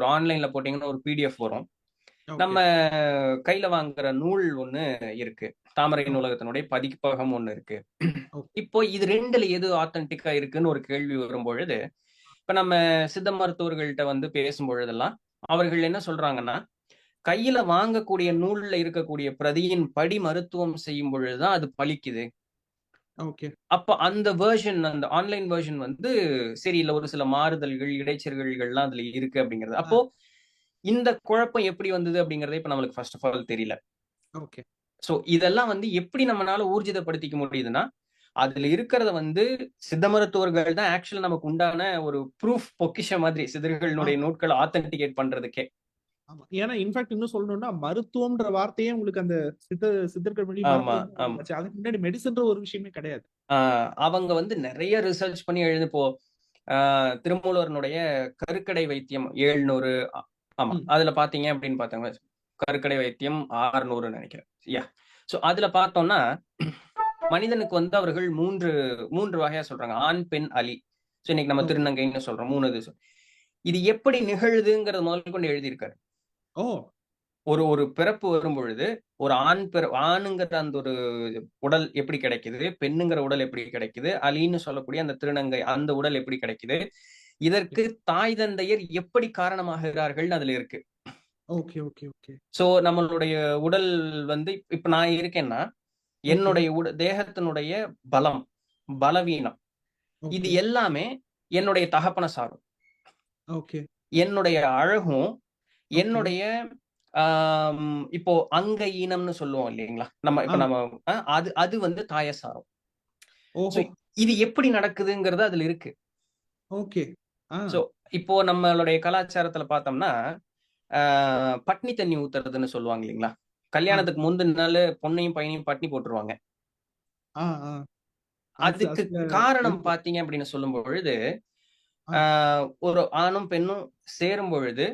ஒரு ஆன்லைன்ல போட்டீங்கன்னா ஒரு பிடிஎஃப் வரும். நம்ம கையில வாங்குற நூல் ஒண்ணு இருக்கு. தாமரை நூலகத்தினுடைய பதிப்பகம் ஒண்ணு இருக்கு. இப்போ இது ரெண்டுல எது ஆத்தன்டிக்கா இருக்குன்னு ஒரு கேள்வி வரும் பொழுது இப்ப நம்ம சித்த மருத்துவர்கள்ட்ட வந்து பேசும் பொழுதெல்லாம் அவர்கள் என்ன சொல்றாங்கன்னா கையில வாங்கக்கூடிய நூல்ல இருக்கக்கூடிய பிரதியின் படி மருத்துவம் செய்யும் பொழுதுதான் அது பலிக்குது ஓகே அப்ப அந்த வேர்ஷன் அந்த ஆன்லைன் வேர்ஷன் வந்து சரியில்லை ஒரு சில மாறுதல்கள் இடைச்செருகல்கள்லாம் அதுல இருக்கு அப்படிங்கிறது. அப்போ இந்த குழப்பம் எப்படி வந்தது அப்படிங்கறதே இப்ப நம்மளுக்கு ஃபர்ஸ்ட் ஆஃப் ஆல் தெரியல. ஓகே சோ இதெல்லாம் வந்து எப்படி நம்மளால ஊர்ஜிதப்படுத்திக்க முடியுதுன்னா அதுல இருக்கிறத வந்து சித்த மருத்துவர்கள் தான் ஆக்சுவலா நமக்கு உண்டான ஒரு ப்ரூஃப் பொக்கிஷ மாதிரி சிதர்களுடைய நூட்களை ஆத்தன்டிகேட் பண்றதுக்கே. ஏன்னா இன்ஃபேக்ட் இன்னும் சொல்லணும்னா மருத்துவம்ன்ற வார்த்தையே உங்களுக்கு அந்த சித்த சித்தர்கள் ஆமா. அதுக்கு முன்னாடி மெடிசன்ற ஒரு விஷயமே கிடையாது. அவங்க வந்து நிறைய ரிசர்ச் பண்ணி எழுது இப்போ ஆஹ் திருமூலரனுடைய கருக்கடை வைத்தியம் ஏழ்நூறு ஆமா. அதுல பாத்தீங்க அப்படின்னு பார்த்தாங்க கருக்கடை வைத்தியம் ஆறுநூறுன்னு நினைக்கிறேன். யா. சோ அதுல பார்த்தோம்னா மனிதனுக்கு வந்து அவர்கள் மூன்று மூன்று வகையா சொல்றாங்க. ஆண் பெண் அலி. சோ இன்னைக்கு நம்ம. திருநங்கைன்னு சொல்றோம். மூணு இது இது எப்படி நிகழுதுங்கிறது முதல் கொண்டு எழுதியிருக்காரு. ஓ. ஒரு ஒரு பிறப்பு வரும் பொழுது ஒரு ஆண் பிற ஆணுங்கிற அந்த ஒரு உடல் எப்படி கிடைக்குது பெண்ணுங்கிற உடல் எப்படி கிடைக்குது அலின்னு சொல்லக்கூடிய அந்த திருநங்கை அந்த உடல் எப்படி கிடைக்குது இதற்கு தாய் தந்தையர் எப்படி காரணமாகிறார்கள் அதுல இருக்கு. Okay okay okay. சோ நம்மளுடைய உடல் வந்து இப்ப நான் இருக்கேன்னா என்னுடைய உட தேகத்தினுடைய பலம் பலவீனம் இது எல்லாமே என்னுடைய தகப்பன சாரும். ஓகே. என்னுடைய அழகும் என்னுடைய இப்போ அங்க ஈனம்னு சொல்லுவோம் இல்லைங்களா? நம்ம இப்ப. நம்ம அது அது வந்து தாயசாரம் இது எப்படி நடக்குதுங்கிறது அதுல இருக்கு. ஓகே. So, இப்போ நம்மளுடைய கலாச்சாரத்துல பார்த்தோம்னா பட்னி தண்ணி ஊத்துறதுன்னு சொல்லுவாங்க இல்லைங்களா? கல்யாணத்துக்கு முந்தின நாள் பொண்ணையும் பையனையும் பட்னி போட்டுருவாங்க. அதுக்கு காரணம். பாத்தீங்க அப்படின்னு சொல்லும் பொழுது ஒரு ஆணும் பெண்ணும் சேரும் பொழுது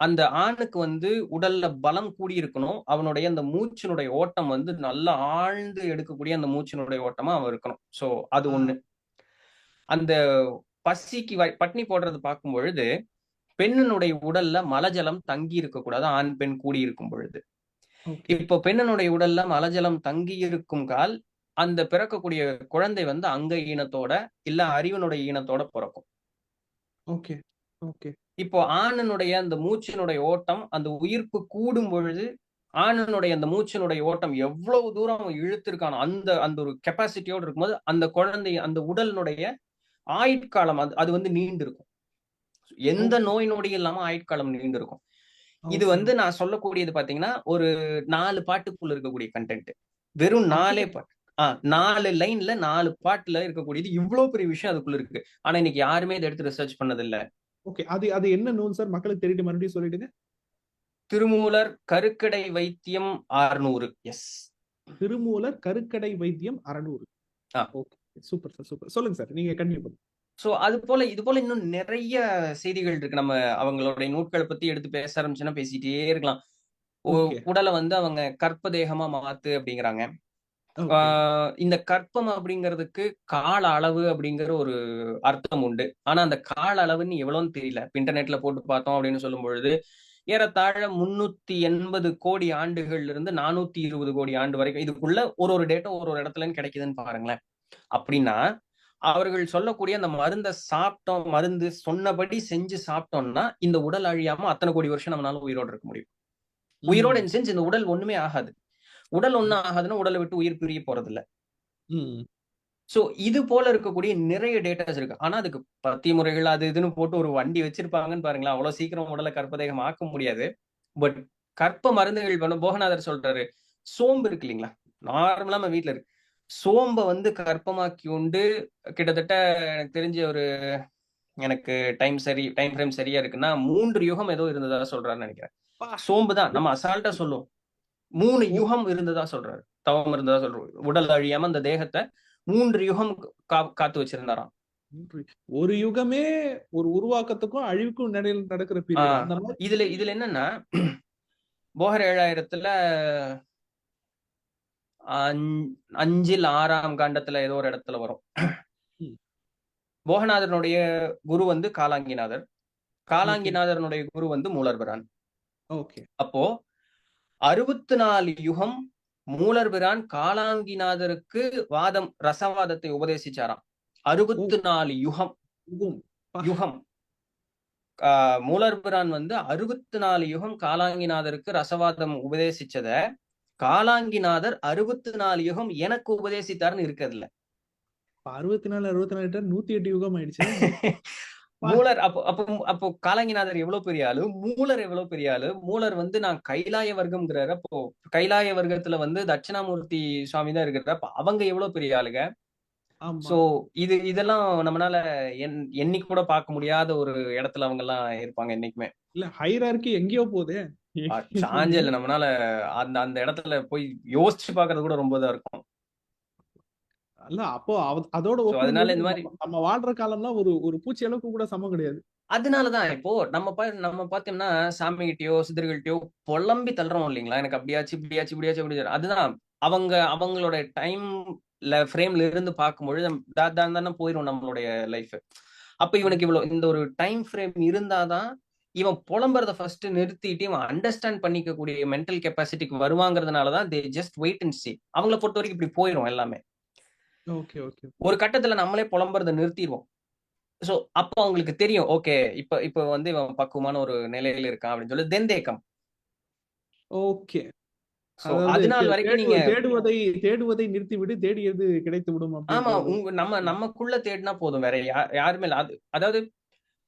அந்த ஆணுக்கு வந்து உடல்ல பலம் கூடி இருக்கணும் அவனுடைய அந்த மூச்சினுடைய ஓட்டம் வந்து நல்லா ஆழ்ந்து எடுக்கக்கூடிய அந்த மூச்சினுடைய ஓட்டமா அவன் இருக்கணும். சோ அது. ஒண்ணு. அந்த பசிக்கு பட்னி போடுறது பார்க்கும் பொழுது பெண்ணினுடைய உடல்ல மலஜலம் தங்கி இருக்கக்கூடாது ஆண் பெண் கூடி இருக்கும் பொழுது இப்போ பெண்ணினுடைய உடல்ல மலஜலம் தங்கி இருக்கும் கால் அந்த பிறக்கக்கூடிய குழந்தை வந்து அங்க ஈனத்தோட இல்ல அறிவனுடைய ஈனத்தோட பிறக்கும். ஓகே. ஓகே. இப்போ ஆணனுடைய அந்த மூச்சினுடைய ஓட்டம் அந்த உயிர்ப்பு கூடும் பொழுது ஆணனுடைய அந்த மூச்சினுடைய ஓட்டம் எவ்வளவு தூரம் அவன் இழுத்திருக்கானோ அந்த அந்த ஒரு கெப்பாசிட்டியோடு இருக்கும்போது அந்த குழந்தை அந்த உடலினுடைய ஆயுட்காலம் அது அது வந்து நீண்டு இருக்கும் எந்த நோய் நொடி இல்லாம ஆயுட்காலம் நீண்டு இருக்கும் இது வந்து நான் சொல்லக்கூடியது பாத்தீங்கன்னா ஒரு நாலு பாட்டுக்குள்ள இருக்கக்கூடிய கண்டென்ட் வெறும் நாலே பாட்டு. ஆஹ் நாலு லைன்ல நாலு பாட்டுல இருக்கக்கூடியது இவ்வளவு பெரிய விஷயம் அதுக்குள்ள இருக்கு. ஆனா இன்னைக்கு யாருமே இதை எடுத்து ரிசர்ச் பண்ணது இல்ல ஓகே அது அது என்ன நூல் சார்? மக்களுக்கு தெரியுது மறுபடியும் சொல்லிடுங்க. திருமூலர் கருக்கடை வைத்தியம் ஆறுநூறு எஸ் திருமூலர் கருக்கடை வைத்தியம் அறநூறு. ஓகே. Super sir super. சொல்லுங்க சார் நீங்க கண்டினியூ பண்ணுங்க. சோ அது போல இது போல இன்னும் நிறைய செய்திகள் இருக்கு. நம்ம அவங்களுடைய நூட்களை பத்தி எடுத்து பேச ஆரம்பிச்சுன்னா பேசிட்டே இருக்கலாம். உடலை வந்து அவங்க கற்ப தேகமா மாத்து அப்படிங்கிறாங்க. இந்த கற்பம் அப்படிங்கிறதுக்கு கால அளவு அப்படிங்கிற ஒரு அர்த்தம் உண்டு. ஆனா அந்த கால அளவுன்னு எவ்வளவுன்னு தெரியல. இன்டர்நெட்ல போட்டு பார்த்தோம் அப்படின்னு சொல்லும் பொழுது ஏறத்தாழ முன்னூத்தி எண்பது கோடி ஆண்டுகள்ல இருந்து நானூத்தி இருபது கோடி ஆண்டு வரைக்கும் இதுக்குள்ள ஒரு ஒரு டேட்டா ஒரு ஒரு இடத்துல கிடைக்குதுன்னு பாருங்களேன். அப்படின்னா அவர்கள் சொல்லக்கூடிய அந்த மருந்தை சாப்பிட்டோம் மருந்து சொன்னபடி செஞ்சு சாப்பிட்டோம்னா இந்த உடல் அழியாம அத்தனை கோடி வருஷம் நம்மளால உயிரோடு இருக்க முடியும். உயிரோட சென்ஸ் இந்த உடல் ஒண்ணுமே ஆகாது. உடல் ஒண்ணும் ஆகாதுன்னா உடலை விட்டு உயிர் பிரிய போறது இல்ல ம். சோ இது போல இருக்கக்கூடிய நிறைய டேட்டாஸ் இருக்கு. ஆனா அதுக்கு பத்தி முறைகள் அது இதுன்னு போட்டு ஒரு வண்டி வச்சிருப்பாங்கன்னு பாருங்களேன். அவ்வளவு சீக்கிரம் உடலை கற்பதேகம் ஆக்க முடியாது. பட் கற்ப மருந்துகள் பண்ண போகநாதர் சொல்றாரு சோம்பு இருக்கு இல்லைங்களா? நார்மலா நம்ம வீட்ல இருக்கு. சோம்ப வந்து கற்பமாக்கி உண்டு. கிட்டத்தட்ட எனக்கு தெரிஞ்ச ஒரு எனக்கு டைம் சரி டைம் ஃப்ரேம் சரியா இருக்குன்னா மூன்று யுகம் ஏதோ இருந்ததா சொல்றாருன்னு நினைக்கிறேன். சோம்பு தான். நம்ம அசால்ட்டா சொல்லுவோம். மூணு யுகம் இருந்ததா சொல்றாரு. தவம் இருந்ததா சொல்றாரு உடல் அழியாம அந்த தேகத்தை மூன்று யுகம் கா- காத்து வச்சிருந்தாராம். ஒரு யுகமே ஒரு உருவாக்கத்துக்கும் அழிவுக்கும் இடையில நடக்கிற இதுல இதுல என்னன்னா போகர் ஏழாயிரத்துல அஞ்- அஞ்சில் ஆறாம் காண்டத்துல ஏதோ ஒரு இடத்துல வரும். போகநாதனுடைய குரு வந்து காலாங்கிநாதர். காலாங்கிநாதரனுடைய குரு வந்து மூலர்பிரான். ஓகே. அப்போ அறுபத்தி நாலு யுகம் மூலர்பிரான் காலாங்கிநாதருக்கு வாதம் ரசவாதத்தை உபதேசிச்சாராம். அறுபத்தி நாலு யுகம். யுகம். ஆஹ் மூலர்பிரான் வந்து அறுபத்தி நாலு யுகம் காலாங்கிநாதருக்கு ரசவாதம் உபதேசிச்சத காலாங்கிநாதர் அறுபத்தி நாலு யுகம் எனக்கு உபதேசித்தார்னு இருக்கிறதுல. அறுபத்தி நாலு அறுபத்தி நாலு நூத்தி எட்டு யுகம் ஆயிடுச்சு. மூலர் அப்போ அப்போ அப்போ காலாங்கிநாதர் எவ்வளவு பெரிய ஆளு? மூலர் எவ்வளவு பெரிய ஆளு? மூலர் வந்து நான் கைலாய வர்க்கம்ங்கிறாரு அப்போ கைலாய வர்க்கத்துல வந்து தட்சிணாமூர்த்தி சுவாமி தான் இருக்கிற அப்ப அவங்க எவ்வளவு பெரிய ஆளுங்க? சோ இது இதெல்லாம் நம்மளால என் என்னைக்கு கூட பார்க்க முடியாத ஒரு இடத்துல அவங்க எல்லாம் இருப்பாங்க என்னைக்குமே. இல்ல ஹைரார்கி எங்கேயோ போகுது சாஞ்சே இல்ல. நம்மளால அந்த அந்த இடத்துல போய் யோசிச்சு பாக்குறது கூட ரொம்ப இதா இருக்கும். அல்ல அப்போ அதோட அதனால இந்த மாதிரி- நம்ம- வாழ்ற காலம்லாம் ஒரு ஒரு பூச்சி அளவுக்கு கூட சமம் கிடையாது. அதனாலதான் இப்போ நம்ம பா நம்ம பார்த்தோம்னா சாமிகிட்டயோ சித்தர்கள்ட்டயோ புலம்பி தள்ளுறோம் இல்லைங்களா? எனக்கு அப்படியாச்சு இப்படியாச்சு இப்படியாச்சு இப்படி அதுதான் அவங்க அவங்களோட டைம்ல ஃப்ரேம்ல இருந்து பார்க்கும்பொழுது தான் போயிடும் நம்மளுடைய லைஃப் அப்ப இவனுக்கு இவ்வளவு இந்த ஒரு டைம் ஃப்ரேம் இருந்தாதான் இவன் புலம்புறத ஃபர்ஸ்ட் நிறுத்திட்டு இவன் அண்டர்ஸ்டாண்ட் பண்ணிக்கக்கூடிய மென்டல் கெப்பாசிட்டிக்கு வருவாங்கிறதுனாலதான் they just wait and see அவங்கள பொறுத்த வரைக்கும் இப்படி போயிடும் எல்லாமே. ஒரு கட்டத்துல நம்மளே புலம்புறத நிறுத்திடுவோம். சோ அப்போ அவங்களுக்கு தெரியும் ஓகே இப்ப இப்ப வந்து இவன் பக்குவமான ஒரு நிலையில இருக்கான் அப்படின்னு சொல்லி தென் தேக்கம் ஓகே. சோ அது நாள் வரைக்கும் நீங்க தேடுவதை தேடுவதை நிறுத்தி தேடியது கிடைத்து விடும் ஆமா. உங்க நம்ம நமக்குள்ள தேடினா போதும் வேற யாருமே அதாவது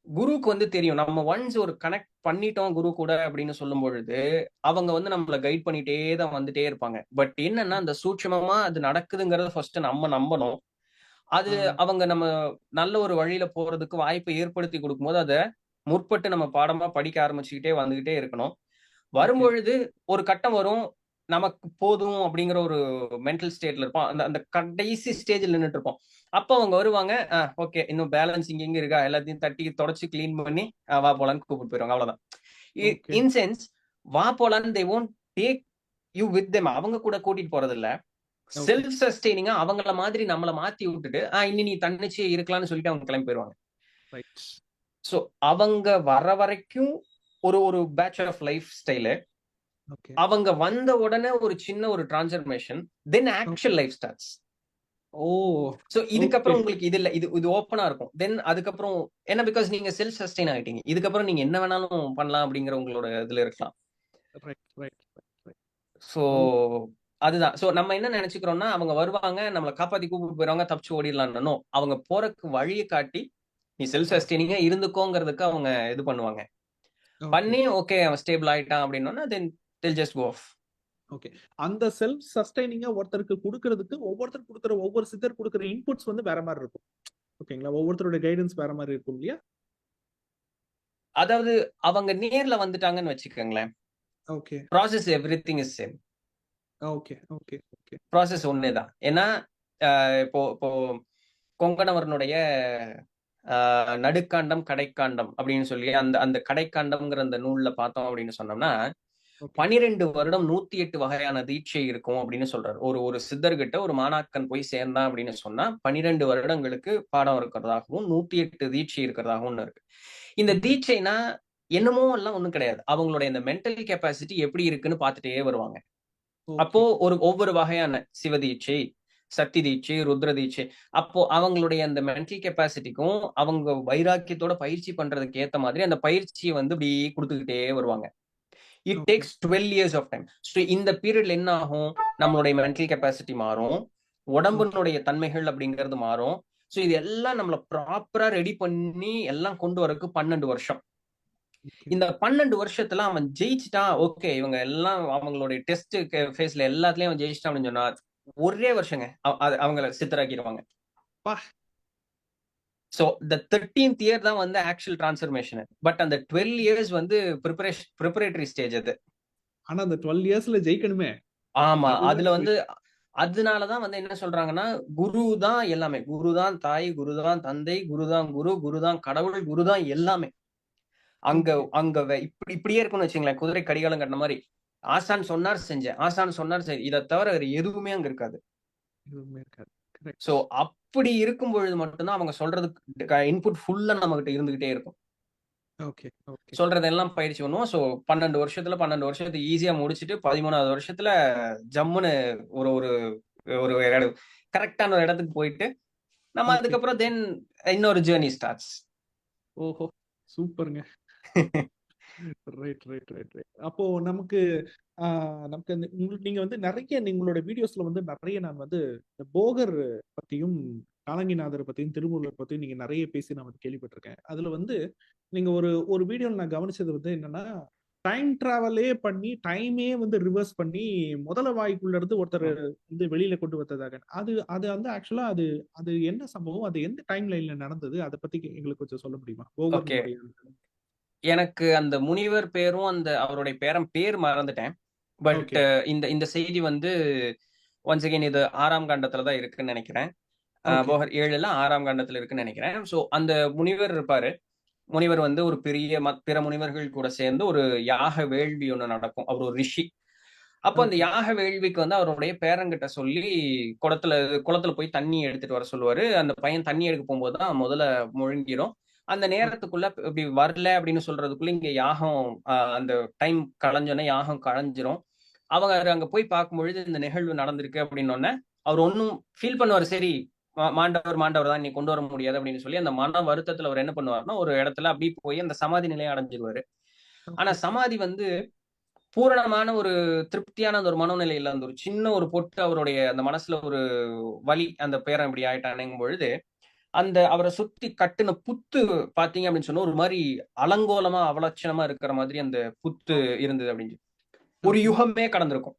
குருவுக்கு வந்து தெரியும். நம்ம ஒன்ஸ் ஒரு கனெக்ட் பண்ணிட்டோம் குரு கூட அப்படின்னு சொல்லும் பொழுது அவங்க வந்து நம்மள கைட் பண்ணிட்டே தான் வந்துட்டே இருப்பாங்க. பட் என்னன்னா அந்த சூட்சமமா அது நடக்குதுங்கிறத ஃபர்ஸ்ட் நம்ம நம்பணும். அது. அவங்க நம்ம நல்ல ஒரு வழியில போறதுக்கு வாய்ப்பை ஏற்படுத்தி கொடுக்கும்போது அதை முற்பட்டு நம்ம பாடமா படிக்க ஆரம்பிச்சுக்கிட்டே வந்துகிட்டே இருக்கணும். வரும்பொழுது ஒரு கட்டம் வரும். நமக்கு போதும் அப்படிங்கிற ஒரு மென்டல் ஸ்டேட்ல இருப்போம் அந்த அந்த கடைசி ஸ்டேஜ்ல நின்னுட்டு இருப்போம் அப்போ அவங்க வருவாங்க ஓகே இன்னும் பேலன்ஸ் இங்க இங்க இருக்கா எல்லாத்தையும் தட்டி தொடச்சு க்ளீன் பண்ணி வா போலான்னு கூப்பிட்டு போயிருவாங்க அவ்வளவுதான். இன் சென்ஸ் வா போலான்னு they won't take you with them அவங்க கூட கூட்டிட்டு போறது இல்ல. செல்ஃப் சஸ்டெய்னிங்கா அவங்கள மாதிரி நம்மள மாத்தி விட்டுட்டு ஆஹ் இனி நீ தன்னிச்சே இருக்கலாம்னு சொல்லிட்டு அவங்க கிளம்பி போயிருவாங்க. சோ அவங்க வர வரைக்கும் ஒரு ஒரு பேட்ச் ஆஃப் லைஃப் ஸ்டைலு. அவங்க வந்த உடனே ஒரு சின்ன ஒரு transformation then actual life starts ஓ. சோ இதுக்கப்புறம். உங்களுக்கு இது இல்ல. இது இது ஓப்பனா இருக்கும். தென் அதுக்கப்புறம் ஏன்னா பிகாஸ் நீங்க செல்ஃப் சஸ்டெயின் ஆயிட்டீங்க. இதுக்கப்புறம் நீங்க என்ன வேணாலும் பண்ணலாம் அப்படிங்கிற உங்களோட இதுல இருக்கலாம். சோ அதுதான். சோ நம்ம என்ன நினைச்சுக்கிறோம்னா அவங்க வருவாங்க நம்மளை காப்பாத்தி கூப்பிட்டு போயிருவாங்க தப்பிச்சு ஓடிடலாம்னு அவங்க போறதுக்கு வழியை காட்டி நீ செல்ஃப் சஸ்டெயினிங்கா இருந்துக்கோங்கிறதுக்கு அவங்க இது பண்ணுவாங்க. பண்ணி ஓகே அவன் ஸ்டேபிள் ஆயிட்டான் அப்படின்னா then till just go off அந்த செல்ஃப் சஸ்டைனிங்கா ஒருத்தருக்கு கொடுக்கறதுக்கு ஒவ்வொருத்தர் கொடுக்குற ஒவ்வொரு சித்தர் கொடுக்குற இன்புட்ஸ் வந்து வேற மாதிரி இருக்கும். ஓகேங்களா ஒவ்வொருத்தரோட கைடன்ஸ் வேற மாதிரி இருக்கும் இல்லையா? அதாவது அவங்க நேர்ல வந்துட்டாங்கன்னு வச்சுக்கோங்களேன். Okay process everything is same okay okay okay process ஒன்னே தான் ஏன்னா இப்போ இப்போ கொங்கணவரனுடைய நடுக்காண்டம் கடைக்காண்டம் அப்படின்னு சொல்லி அந்த அந்த கடைக்காண்டம்ங்கிற அந்த நூல்ல பார்த்தோம் அப்படின்னு சொன்னோம்னா. பனிரெண்டு வருடம் நூத்தி எட்டு வகையான தீட்சை இருக்கும் அப்படின்னு சொல்றாரு. ஒரு ஒரு சித்தர்கிட்ட ஒரு மாணாக்கன் போய் சேர்ந்தான் அப்படின்னு சொன்னா பனிரெண்டு வருடங்களுக்கு பாடம் இருக்கிறதாகவும் நூத்தி எட்டு தீட்சை இருக்கிறதாகவும் இருக்கு. இந்த தீட்சைனா என்னமோ எல்லாம் ஒண்ணும் கிடையாது. அவங்களுடைய இந்த மென்டல் கெப்பாசிட்டி எப்படி இருக்குன்னு பார்த்துட்டே வருவாங்க. அப்போ ஒரு ஒவ்வொரு வகையான சிவ தீட்சை சக்தி தீட்சை ருத்ர தீட்சை அப்போ அவங்களுடைய அந்த மென்டல் கெப்பாசிட்டிக்கும் அவங்க வைராக்கியத்தோட பயிற்சி பண்றதுக்கு ஏத்த மாதிரி அந்த பயிற்சியை வந்து இப்படி கொடுத்துக்கிட்டே வருவாங்க. It. Takes twelve years of time so இந்த பீரியட்ல என்ன ஆகும் நம்மளுடைய மென்டல் கெப்பாசிட்டி மாறும். உடம்பினுடைய தன்மைகள் அப்படிங்கிறது மாறும். ஸோ இது எல்லாம் நம்மள ப்ராப்பரா ரெடி பண்ணி எல்லாம் கொண்டு வரக்கு பன்னெண்டு வருஷம். இந்த பன்னெண்டு வருஷத்துல அவன் ஜெயிச்சிட்டான். ஓகே இவங்க எல்லாம் அவங்களுடைய டெஸ்ட் ஃபேஸ்ல எல்லாத்துலயும் அவன் ஜெயிச்சிட்டான் அப்படின்னு சொன்னா ஒரே வருஷங்க. அவங்கள சித்தராக்கிடுவாங்க. ஸோ த தேர்ட்டீன்த் இயர் தான் வந்து ஆக்சுவல் டிரான்ஸ்ஃபர்மேஷன் பட் அந்த டுவெல் இயர்ஸ் வந்து ப்ரிப்பரேஷன் ப்ரிப்பரேட்டரி ஸ்டேஜ் அது. ஆனா அந்த டுவெல் இயர்ஸ்ல ஜெயிக்கணுமே. ஆமா அதுல வந்து அதனாலதான் வந்து என்ன சொல்றாங்கன்னா குரு தான் எல்லாமே. குரு தான் தாய் குரு தான் தந்தை குரு தான் குரு குரு தான் கடவுள் குரு தான் எல்லாமே. அங்க. அங்க இப்படி இப்படியே இருக்கும்னு வச்சுங்களேன் குதிரை கடிகாலம் கட்டின மாதிரி. ஆசான் சொன்னார் செஞ்சேன். ஆசான் சொன்னார் செஞ்சேன் இதை தவிர வேற எதுவுமே அங்க இருக்காது. எதுவுமே இருக்காது. சோ அப்படி இருக்கும் பொழுது மட்டும்தான் அவங்க சொல்றதுக்கு இன்புட் ஃபுல்லா நம்ம கிட்ட இருந்துகிட்டே இருக்கும். Okay okay. சொல்றதெல்லாம் பயிற்சி பண்ணுவோம். ஸோ பன்னெண்டு வருஷத்துல பன்னெண்டு வருஷத்தை ஈஸியா முடிச்சுட்டு பதிமூணாவது வருஷத்துல ஜம்முன்னு ஒரு ஒரு ஒரு கரெக்டான ஒரு இடத்துக்கு போயிட்டு நம்ம. அதுக்கப்புறம் தென் இன்னொரு ஜேர்னி ஸ்டார்ட்ஸ் ஓஹோ சூப்பருங்க. ரைட் ரைட் ரைட் ரைட் அப்போ நமக்கு நமக்கு உங்களுக்கு நீங்க வந்து நிறைய உங்களோட வீடியோஸ்ல வந்து நிறைய நான் வந்து போகர் பத்தியும் காலங்கிநாதர் பத்தியும் திருமூலர் பத்தியும் நீங்க நிறைய பேசி நான் வந்து கேள்விப்பட்டிருக்கேன். அதுல வந்து நீங்க ஒரு ஒரு வீடியோல நான் கவனிச்சது வந்து என்னன்னா டைம் டிராவலே பண்ணி டைமே வந்து ரிவர்ஸ் பண்ணி முதல வாய்க்குள்ள இருந்து ஒருத்தர் வந்து வெளியில கொண்டு வந்ததாக. அது அது வந்து ஆக்சுவலா அது அது என்ன சம்பவம் அது எந்த டைம் லைன்ல நடந்தது அதை பத்தி எங்களுக்கு கொஞ்சம் சொல்ல முடியுமா? எனக்கு அந்த முனிவர் பேரும் அந்த அவருடைய பேரம் பேர் மறந்துட்டேன். பட். இந்த இந்த செய்தி வந்து ஒன்ஸ் அகைன் இது ஆறாம் காண்டத்துல தான் இருக்குன்னு நினைக்கிறேன். போகர் ஏழுல ஆறாம் காண்டத்துல இருக்குன்னு நினைக்கிறேன். ஸோ அந்த முனிவர் இருப்பாரு. முனிவர் வந்து ஒரு பெரிய பிற முனிவர்கள் கூட சேர்ந்து ஒரு யாக வேள்வி ஒண்ணு நடக்கும். அவர் ஒரு ரிஷி. அப்போ அந்த. யாக வேள்விக்கு வந்து அவருடைய பேரங்கிட்ட சொல்லி குளத்துல குளத்துல போய் தண்ணி எடுத்துட்டு வர சொல்லுவாரு. அந்த பையன் தண்ணி எடுக்க போகும்போது தான் முதல்ல முழுங்கிரும். அந்த நேரத்துக்குள்ள இப்படி வரல அப்படின்னு சொல்றதுக்குள்ள இங்க யாகம் அந்த டைம் களைஞ்சோன்னே யாகம் களைஞ்சிரும் அவங்க அங்க போய் பார்க்கும் பொழுது இந்த நிகழ்வு நடந்திருக்கு அப்படின்னு அவர் ஒன்னும் ஃபீல் பண்ணுவார். சரி மாண்டவர் மாண்டவர் தான் நீ கொண்டு வர முடியாது அப்படின்னு சொல்லி அந்த மன வருத்தத்துல அவர் என்ன பண்ணுவார்னா ஒரு இடத்துல அப்படி போய் அந்த சமாதி நிலையை அடைஞ்சிருவாரு. ஆனா சமாதி வந்து பூரணமான ஒரு திருப்தியான அந்த ஒரு மனநிலையில அந்த ஒரு சின்ன ஒரு பொட்டு அவருடைய அந்த மனசுல ஒரு வலி அந்த பேரன் இப்படி ஆயிட்டானுங்கும் பொழுது அந்த அவரை சுத்தி கட்டுன புத்து பாத்தீங்க அப்படின்னு சொன்னா ஒரு மாதிரி அலங்கோலமா அவலட்சணமா இருக்கிற மாதிரி அந்த புத்து இருந்தது அப்படின்னு. ஒரு யுகமே கடந்திருக்கும்.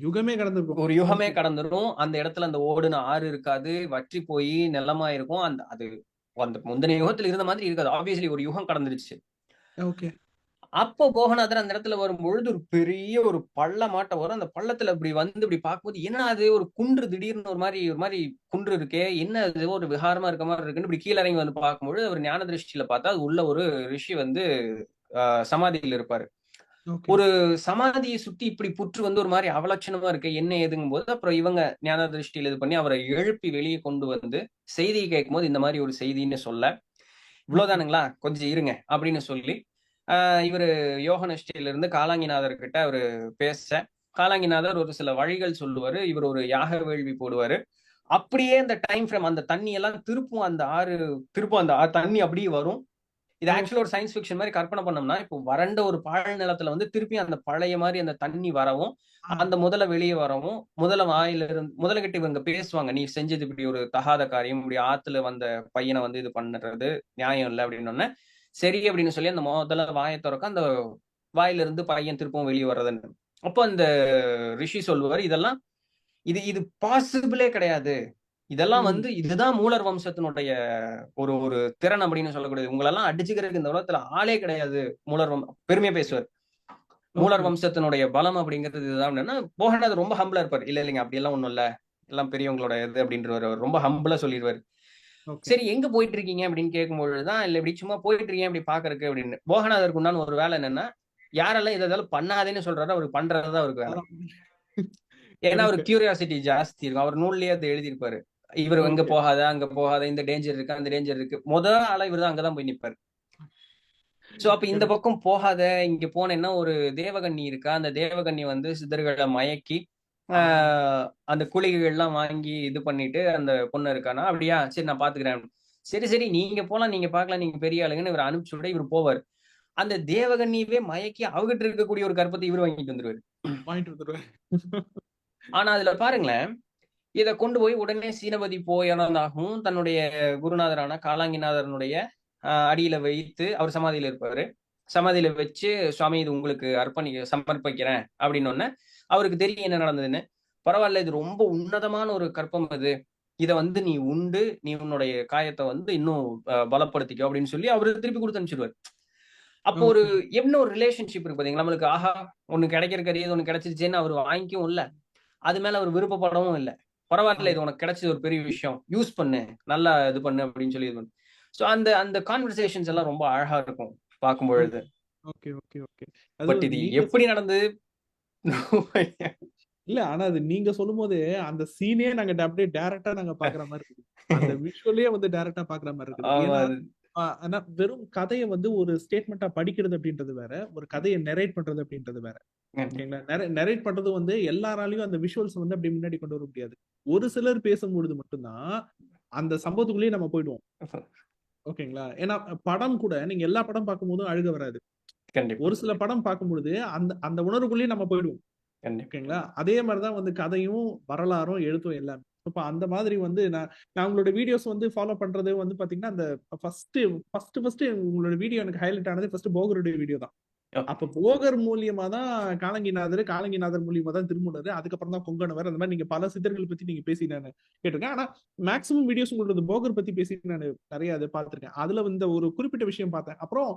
யுகமே கடந்திருக்கும். ஒரு யுகமே கடந்துரும். அந்த இடத்துல அந்த ஓடுன ஆறு இருக்காது. வற்றி போய் நிலமா இருக்கும் அந்த அது அந்த முந்தின யுகத்துல இருந்த மாதிரி இருக்காது. ஆப்வியஸ்லி ஒரு யுகம் கடந்துருச்சு. ஓகே. அப்போ போகநாதர் அந்த இடத்துல வரும்பொழுது ஒரு பெரிய ஒரு பள்ளமாட்டம் வரும். அந்த பள்ளத்துல இப்படி வந்து இப்படி பார்க்கும்போது என்ன அது ஒரு குன்று திடீர்னு ஒரு மாதிரி ஒரு மாதிரி குன்று இருக்கே. என்ன அது ஒரு விகாரமா இருக்க மாதிரி இருக்குன்னு இப்படி கீழ இறங்கி வந்து பார்க்கும்பொழுது அவர் ஞான திருஷ்டியில பார்த்தா அது உள்ள ஒரு ரிஷி வந்து சமாதியில் இருப்பாரு. ஒரு சமாதியை சுத்தி இப்படி புற்று வந்து ஒரு மாதிரி அவலட்சணமா இருக்கு என்ன ஏதுங்கும் போது அப்புறம் இவங்க ஞான திருஷ்டியில் இது பண்ணி அவரை எழுப்பி வெளியே கொண்டு வந்து செய்தியை கேட்கும்போது இந்த மாதிரி ஒரு செய்தின்னு சொல்ல. இவ்வளவுதானுங்களா? கொஞ்சம் இருங்க. அப்படின்னு சொல்லி இவரு யோக நிஷ்டையில இருந்து காலாங்கிநாதர் கிட்ட அவரு பேச காலாங்கிநாதர் ஒரு சில வழிகள் சொல்லுவாரு. இவர் ஒரு யாக வேள்வி போடுவாரு. அப்படியே அந்த டைம் ஃப்ரேம் அந்த தண்ணி எல்லாம் திருப்பும் அந்த ஆறு திருப்பும் அந்த தண்ணி அப்படியே வரும். இது. ஆக்சுவலா ஒரு சயின்ஸ் ஃபிக்ஷன் மாதிரி கற்பனை பண்ணோம்னா இப்போ வறண்ட ஒரு பாழ் நிலத்துல வந்து திருப்பி அந்த பழைய மாதிரி அந்த தண்ணி வரவும் அந்த முதல்ல வெளியே வரவும் முதல்ல வாயில இருந்து முதல்ல கிட்ட இவங்க பேசுவாங்க. நீ செஞ்சது இப்படி ஒரு தகாத காரியம் இப்படி ஆத்துல வந்த பையனை வந்து இது பண்ணுறது நியாயம் இல்லை அப்படின்னு சரி அப்படின்னு சொல்லி அந்த முதல்ல வாயை திறக்க அந்த வாயில இருந்து பையன் திருப்பவும் வெளியே வர்றதுன்னு. அப்போ அந்த ரிஷி சொல்லுவார் இதெல்லாம் இது இது பாசிபிளே கிடையாது. இதெல்லாம். வந்து இதுதான் மூலர் வம்சத்தினுடைய ஒரு ஒரு திறன் அப்படின்னு சொல்லக்கூடியது. உங்களெல்லாம் அடிச்சுக்கிறதுக்கு இந்த உலகத்துல ஆளே கிடையாது மூலர் வம் பெருமையா பேசுவார். மூலர். வம்சத்தினுடைய பலம் அப்படிங்கிறது இதுதான் அப்படின்னா போகநாதர் ரொம்ப ஹம்பிளா இருப்பார். இல்ல இல்லைங்க அப்படி எல்லாம் ஒண்ணும் இல்ல. எல்லாம் பெரியவங்களோட இது அப்படின்றவர். அவர் ரொம்ப ஹம்பிளா சொல்லிடுவார். சரி எங்க போயிட்டு இருக்கீங்க அப்படின்னு கேட்கும்பொழுதுதான் இல்ல இப்படி சும்மா போயிட்டு இருக்கீங்க அப்படி பாக்குறதுக்கு அப்படின்னு போகநாதருக்கு உண்டான ஒரு வேலை என்னன்னா யாரெல்லாம் இதை இதெல்லாம் பண்ணாதேன்னு சொல்றாரோ அவர் பண்றதுதான் அவருக்கு வேலை. ஏன்னா அவர் கியூரியாசிட்டி ஜாஸ்தி இருக்கும். அவர் நூல்லயே அதை எழுதியிருப்பாரு. இவர் எங்க Okay. போகாத அங்க போகாத இந்த டேஞ்சர் இருக்கு அந்த டேஞ்சர் இருக்கு. முத ஆளா இவர் தான் அங்கதான் போய் நிப்பாரு. சோ அப்ப இந்த பக்கம் போகாத இங்க போனேன்னா ஒரு தேவகன்னி இருக்கா? அந்த தேவகன்னி வந்து சித்தர்களை மயக்கி அந்த குளிகைகள் எல்லாம் வாங்கி இது பண்ணிட்டு அந்த பொண்ணு இருக்கானா? அப்படியா? சரி நான் பாத்துக்கிறேன். சரி சரி நீங்க போலாம் நீங்க பார்க்கலாம் நீங்க பெரிய ஆளுங்கன்னு இவர் அனுப்பிச்சு விட இவர் போவார். அந்த தேவகன்னியவே மயக்கி அவகிட்ட இருக்கக்கூடிய ஒரு கற்பத்தை இவர் வாங்கிட்டு வந்துருவாரு. வாங்கிட்டு ஆனா அதுல பாருங்களேன். இத கொண்டு போய் உடனே சீனபதி போயனதாகவும் தன்னுடைய குருநாதரான காலாங்கிநாதரனுடைய அடியில வைத்து அவர் சமாதியில இருப்பாரு. சமாதியில வச்சு சுவாமி இது உங்களுக்கு அர்ப்பணி சமர்ப்பிக்கிறேன். அப்படின்னு அவருக்கு தெரியும் என்ன நடந்ததுன்னு. பரவாயில்ல இது ரொம்ப உன்னதமான ஒரு கற்பம் இது இதை வந்து நீ உண்டு நீ உன்னுடைய காயத்தை வந்து இன்னும் பலப்படுத்திக்கோ அப்படின்னு சொல்லி அவரு திருப்பி கொடுத்து அனுப்பிச்சிடுவாரு. அப்போ ஒரு என்ன ஒரு ரிலேஷன்ஷிப் இருக்கு பாத்தீங்களா? நம்மளுக்கு ஆஹா ஒண்ணு கிடைக்கிற கரியது ஒண்ணு கிடைச்சிருச்சேன்னு அவர் வாங்கிக்கவும் இல்ல. அது மேல அவர் விருப்பப்படவும் இல்ல. பரவாயில்ல இது உனக்கு கிடைச்சது ஒரு பெரிய விஷயம். யூஸ் பண்ணு. நல்லா இது பண்ணு அப்படின்னு சொல்லி இது பண்ணு. ஸோ அந்த அந்த கான்வர்சேஷன்ஸ் எல்லாம் ரொம்ப அழகா இருக்கும் பார்க்கும் பொழுது ஓகே ஓகே ஓகே. பட் இது எப்படி நடந்தது? இல்ல ஆனா அது நீங்க சொல்லும் போது அந்த சீனே நாங்க அப்படியே டைரக்டா நாங்க பாக்குற மாதிரி இருக்கு. அந்த விஷுவலே வந்து டைரக்டா பாக்குற மாதிரி ஆஹ் ஆனா வெறும் கதையை வந்து ஒரு ஸ்டேட்மெண்டா படிக்கிறது அப்படின்றது வேற ஒரு கதையை நெரேட் பண்றது அப்படின்றது வேற. ஓகேங்களா? நெரேட் பண்றது வந்து எல்லாராலையும் அந்த விஷுவல்ஸ் வந்து அப்படி முன்னாடி கொண்டு வர முடியாது. ஒரு சிலர் பேசும்பொழுது மட்டும்தான் அந்த சம்பவத்துக்குள்ளேயே நம்ம போயிடுவோம். ஓகேங்களா? ஏன்னா படம் கூட நீங்க எல்லா படம் பார்க்கும்போதும் அழுக வராது. ஒரு சில படம் பார்க்கும்பொழுது அந்த அந்த உணர்வுக்குள்ளேயே நம்ம போயிடுவோம். ஓகேங்களா? அதே மாதிரிதான் வந்து கதையும் வரலாறும் எழுத்தும் எல்லாமே. இப்ப அந்த மாதிரி வந்து நான் நான் உங்களோட வீடியோஸ் வந்து ஃபாலோ பண்றது வந்து பாத்தீங்கன்னா அந்த ஃபர்ஸ்ட் ஃபர்ஸ்ட் ஃபர்ஸ்ட் உங்களோட வீடியோ எனக்கு ஹைலைட் ஆனது ஃபர்ஸ்ட் போகருடைய வீடியோ தான். அப்ப போகர் மூலியமா தான் காலங்கிநாதர் காலங்கிநாதர் மூலியமா தான் திருமூலர் அதுக்கப்புறம் தான் கொங்கணவர் அந்த மாதிரி நீங்க பல சித்தர்கள் பத்தி நீங்க பேசி நான் கேட்டிருக்கேன். ஆனா மேக்ஸிமம் வீடியோஸ் உங்களோட போகர் பத்தி பேசி நான் நிறைய அதை பார்த்திருக்கேன். அதுல இந்த ஒரு குறிப்பிட்ட விஷயம் பார்த்தேன். அப்புறம்